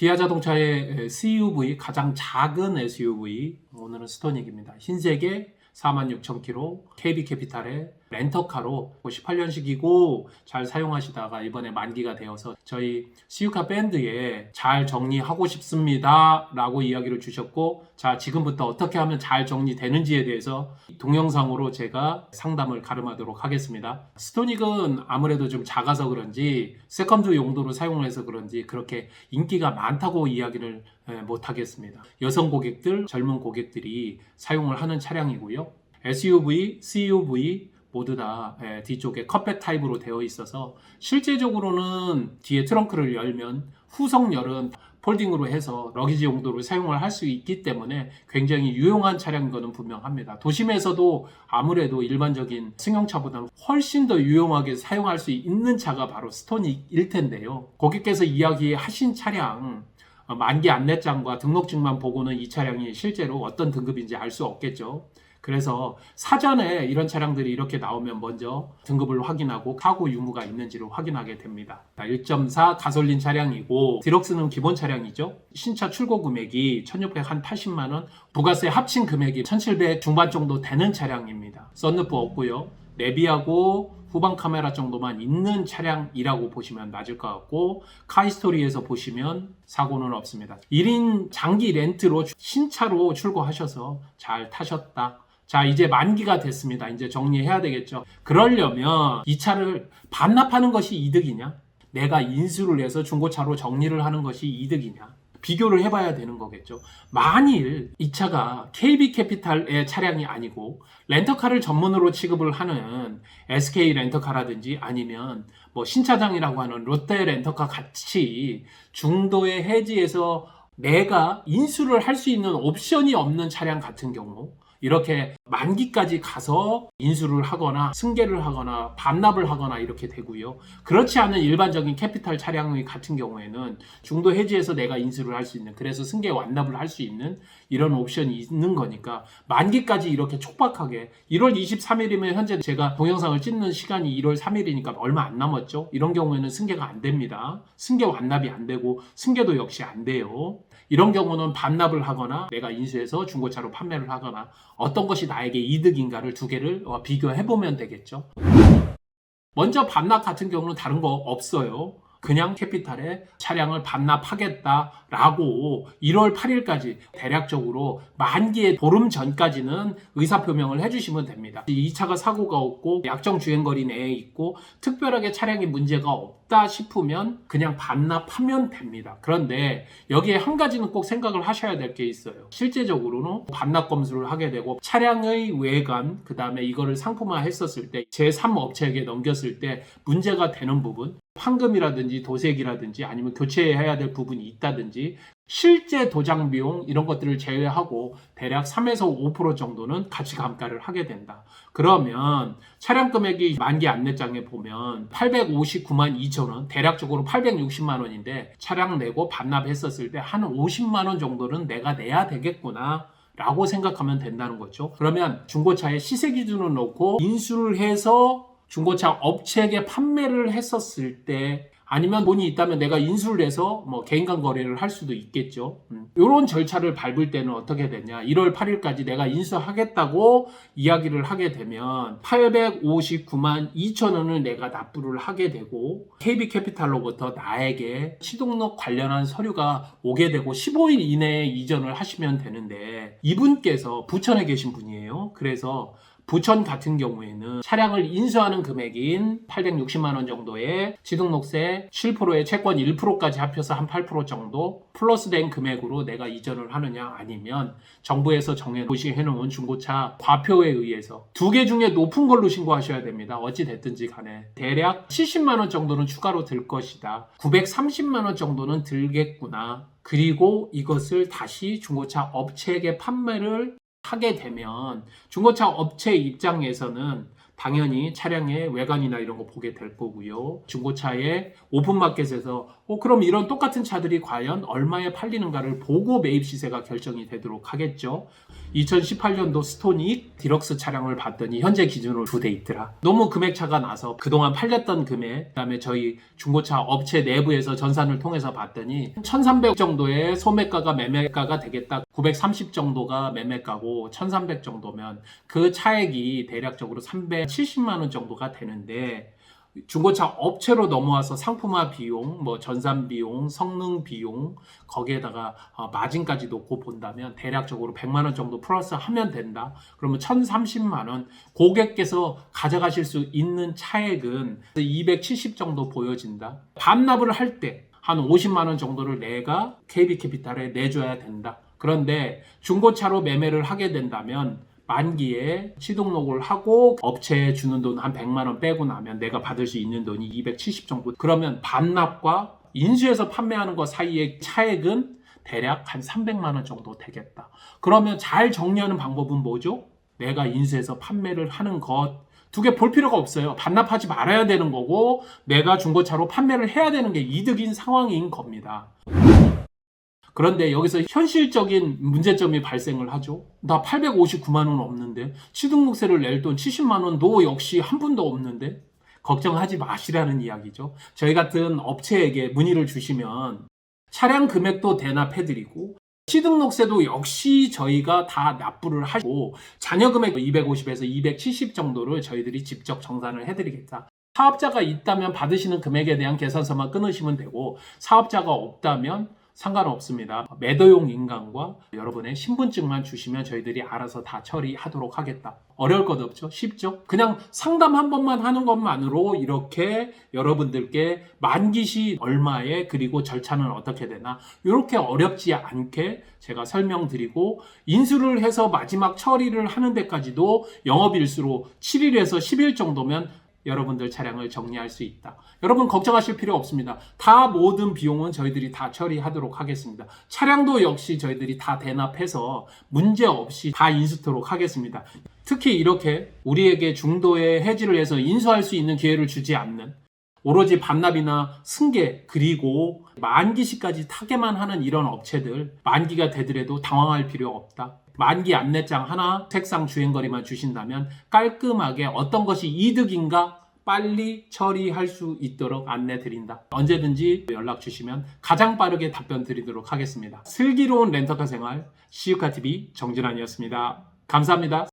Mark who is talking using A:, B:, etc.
A: 기아 자동차의 CUV 가장 작은 SUV 오늘은 스토닉입니다. 흰색에 46,000km KB 캐피탈의 렌터카로 18년식이고 잘 사용하시다가 이번에 만기가 되어서 저희 시유카 밴드에 잘 정리하고 싶습니다 라고 이야기를 주셨고 자 지금부터 어떻게 하면 잘 정리되는지에 대해서 동영상으로 제가 상담을 가름하도록 하겠습니다. 스토닉은 아무래도 좀 작아서 그런지 세컨드 용도로 사용을 해서 그런지 그렇게 인기가 많다고 이야기를 예, 못하겠습니다. 여성 고객들 젊은 고객들이 사용을 하는 차량이고요. SUV, CUV 모두 다 예, 뒤쪽에 컵백 타입으로 되어 있어서 실제적으로는 뒤에 트렁크를 열면 후석열은 폴딩으로 해서 러기지 용도로 사용을 할 수 있기 때문에 굉장히 유용한 차량인 것은 분명합니다. 도심에서도 아무래도 일반적인 승용차보다는 훨씬 더 유용하게 사용할 수 있는 차가 바로 스토닉일 텐데요. 고객께서 이야기하신 차량 어, 만기 안내장과 등록증만 보고는 이 차량이 실제로 어떤 등급인지 알 수 없겠죠. 그래서 사전에 이런 차량들이 이렇게 나오면 먼저 등급을 확인하고 카고 유무가 있는지를 확인하게 됩니다. 1.4 가솔린 차량이고 디럭스는 기본 차량이죠. 신차 출고 금액이 1680만 원, 부가세 합친 금액이 1700 중반 정도 되는 차량입니다. 썬루프 없고요. 내비하고 후방 카메라 정도만 있는 차량이라고 보시면 맞을 것 같고 카이스토리에서 보시면 사고는 없습니다. 1인 장기 렌트로 신차로 출고하셔서 잘 타셨다. 자, 이제 만기가 됐습니다. 이제 정리해야 되겠죠. 그러려면 이 차를 반납하는 것이 이득이냐? 내가 인수를 해서 중고차로 정리를 하는 것이 이득이냐? 비교를 해봐야 되는 거겠죠. 만일 이 차가 KB 캐피탈의 차량이 아니고 렌터카를 전문으로 취급을 하는 SK 렌터카라든지 아니면 뭐 신차장이라고 하는 롯데 렌터카 같이 중도의 해지에서 내가 인수를 할 수 있는 옵션이 없는 차량 같은 경우 이렇게 만기까지 가서 인수를 하거나 승계를 하거나 반납을 하거나 이렇게 되고요. 그렇지 않은 일반적인 캐피탈 차량의 같은 경우에는 중도 해지에서 내가 인수를 할 수 있는 그래서 승계 완납을 할 수 있는 이런 옵션이 있는 거니까 만기까지 이렇게 촉박하게 1월 23일이면 현재 제가 동영상을 찍는 시간이 1월 3일이니까 얼마 안 남았죠. 이런 경우에는 승계가 안 됩니다. 승계 완납이 안 되고 승계도 역시 안 돼요. 이런 경우는 반납을 하거나 내가 인수해서 중고차로 판매를 하거나 어떤 것이 나에게 이득인가를 두 개를 어, 비교해 보면 되겠죠. 먼저 반납 같은 경우는 다른 거 없어요. 그냥 캐피탈에 차량을 반납하겠다라고 1월 8일까지 대략적으로 만기의 보름 전까지는 의사표명을 해주시면 됩니다. 이 차가 사고가 없고 약정 주행거리 내에 있고 특별하게 차량에 문제가 없다 싶으면 그냥 반납하면 됩니다. 그런데 여기에 한 가지는 꼭 생각을 하셔야 될 게 있어요. 실제적으로는 반납 검수를 하게 되고 차량의 외관 그 다음에 이거를 상품화 했었을 때 제3 업체에게 넘겼을 때 문제가 되는 부분 황금이라든지 도색이라든지 아니면 교체해야 될 부분이 있다든지 실제 도장 비용 이런 것들을 제외하고 대략 3에서 5% 정도는 가치 감가를 하게 된다. 그러면 차량 금액이 만기 안내장에 보면 859만 2천 원, 대략적으로 860만 원인데 차량 내고 반납했었을 때 한 50만 원 정도는 내가 내야 되겠구나. 라고 생각하면 된다는 거죠. 그러면 중고차의 시세 기준을 놓고 인수를 해서 중고차 업체에게 판매를 했었을 때 아니면 돈이 있다면 내가 인수를 해서 뭐 개인 간 거래를 할 수도 있겠죠. 음. 이런 절차를 밟을 때는 어떻게 되냐. 1월 8일까지 내가 인수하겠다고 이야기를 하게 되면 859만 2천 원을 내가 납부를 하게 되고 KB 캐피탈로부터 나에게 시동록 관련한 서류가 오게 되고 15일 이내에 이전을 하시면 되는데 이분께서 부천에 계신 분이에요. 그래서 부천 같은 경우에는 차량을 인수하는 금액인 860만 원 정도의 지등록세 7%의 채권 1%까지 합쳐서 한 8% 정도 플러스된 금액으로 내가 이전을 하느냐 아니면 정부에서 정해 놓으시 해 놓은 중고차 과표에 의해서 두 개 중에 높은 걸로 신고하셔야 됩니다. 어찌 됐든지 간에 대략 70만 원 정도는 추가로 들 것이다. 930만 원 정도는 들겠구나. 그리고 이것을 다시 중고차 업체에게 판매를 하게 되면 중고차 업체 입장에서는 당연히 차량의 외관이나 이런 거 보게 될 거고요. 중고차의 오픈마켓에서 어, 그럼 이런 똑같은 차들이 과연 얼마에 팔리는가를 보고 매입 시세가 결정이 되도록 하겠죠. 2018년도 스토닉 디럭스 차량을 봤더니 현재 기준으로 두 대 있더라. 너무 금액차가 나서 그동안 팔렸던 금액, 그다음에 저희 중고차 업체 내부에서 전산을 통해서 봤더니 1,300 정도의 소매가가 매매가가 되겠다. 930 정도가 매매가고 1,300 정도면 그 차액이 대략적으로 370만 원 정도가 되는데 중고차 업체로 넘어와서 상품화 비용, 뭐 전산 비용, 성능 비용, 거기에다가 어, 마진까지 놓고 본다면 대략적으로 100만 원 정도 플러스 하면 된다. 그러면 1,030만 원 고객께서 가져가실 수 있는 차액은 270 정도 보여진다. 반납을 할 때 한 50만 원 정도를 내가 KB 캐피탈에 내줘야 된다. 그런데 중고차로 매매를 하게 된다면 만기에 취등록을 하고 업체에 주는 돈 한 100만 원 빼고 나면 내가 받을 수 있는 돈이 270 정도. 그러면 반납과 인수해서 판매하는 것 사이의 차액은 대략 한 300만 원 정도 되겠다. 그러면 잘 정리하는 방법은 뭐죠? 내가 인수해서 판매를 하는 것 두 개 볼 필요가 없어요. 반납하지 말아야 되는 거고 내가 중고차로 판매를 해야 되는 게 이득인 상황인 겁니다. 그런데 여기서 현실적인 문제점이 발생을 하죠. 나 859만 원 없는데 취등록세를 낼 돈 70만 원도 역시 한 푼도 없는데 걱정하지 마시라는 이야기죠. 저희 같은 업체에게 문의를 주시면 차량 금액도 대납해드리고 취등록세도 역시 저희가 다 납부를 하고 자녀 금액 250에서 270 정도를 저희들이 직접 정산을 해드리겠다. 사업자가 있다면 받으시는 금액에 대한 계산서만 끊으시면 되고 사업자가 없다면 상관없습니다. 매도용 인감과 여러분의 신분증만 주시면 저희들이 알아서 다 처리하도록 하겠다. 어려울 것 없죠? 쉽죠? 그냥 상담 한 번만 하는 것만으로 이렇게 여러분들께 만기시 얼마에 그리고 절차는 어떻게 되나 이렇게 어렵지 않게 제가 설명드리고 인수를 해서 마지막 처리를 하는 데까지도 영업일수로 7일에서 10일 정도면 여러분들 차량을 정리할 수 있다. 여러분 걱정하실 필요 없습니다. 다 모든 비용은 저희들이 다 처리하도록 하겠습니다. 차량도 역시 저희들이 다 대납해서 문제 없이 다 인수토록 하겠습니다. 특히 이렇게 우리에게 중도에 해지를 해서 인수할 수 있는 기회를 주지 않는 오로지 반납이나 승계 그리고 만기시까지 타게만 하는 이런 업체들 만기가 되더라도 당황할 필요 없다. 만기 안내장 하나 색상 주행거리만 주신다면 깔끔하게 어떤 것이 이득인가 빨리 처리할 수 있도록 안내 드린다. 언제든지 연락 주시면 가장 빠르게 답변 드리도록 하겠습니다. 슬기로운 렌터카 생활 시유카TV 정진환이었습니다. 감사합니다.